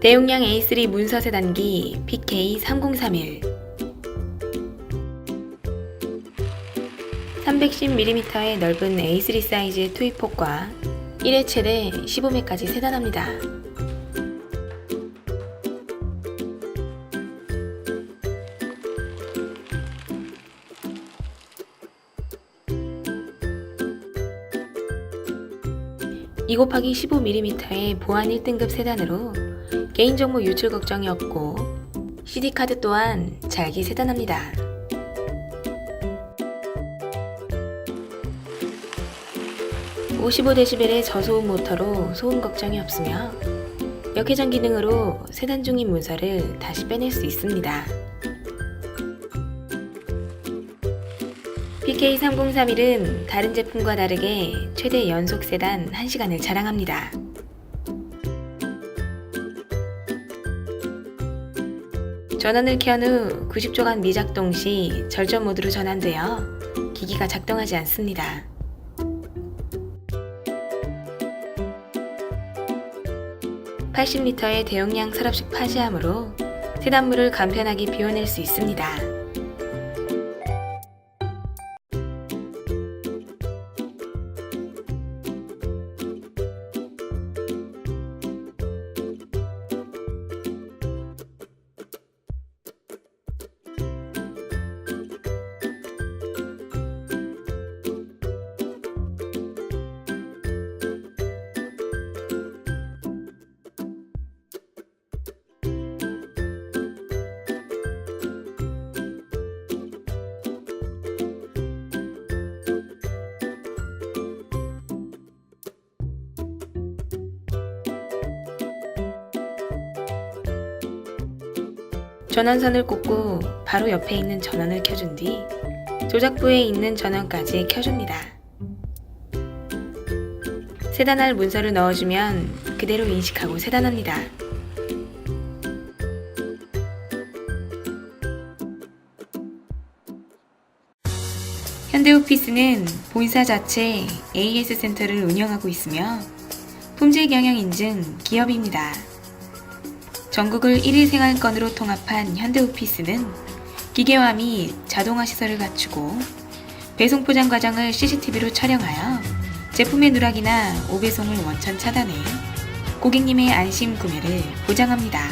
대용량 A3 문서 세단기 PK3031 310mm의 넓은 A3 사이즈의 투입폭과 1회 최대 15매까지 세단합니다. 이 곱하기 15mm의 보안 1등급 세단으로 개인정보 유출 걱정이 없고 CD카드 또한 잘게 세단합니다. (55dB의) 저소음 모터로 소음 걱정이 없으며 역회전 기능으로 세단 중인 문서를 다시 빼낼 수 있습니다. PK3031은 다른 제품과 다르게 최대 연속 세단 1시간을 자랑합니다. 전원을 켠 후 90초간 미작동 시 절전 모드로 전환되어 기기가 작동하지 않습니다. (80리터의) 대용량 서랍식 파지함으로 세단물을 간편하게 비워낼 수 있습니다. 전원선을 꽂고 바로 옆에 있는 전원을 켜준 뒤 조작부에 있는 전원까지 켜줍니다. 세단할 문서를 넣어주면 그대로 인식하고 세단합니다. 현대오피스는 본사 자체 AS 센터를 운영하고 있으며 품질 경영 인증 기업입니다. 전국을 1일 생활권으로 통합한 현대오피스는 기계화 및 자동화 시설을 갖추고 배송 포장 과정을 CCTV로 촬영하여 제품의 누락이나 오배송을 원천 차단해 고객님의 안심 구매를 보장합니다.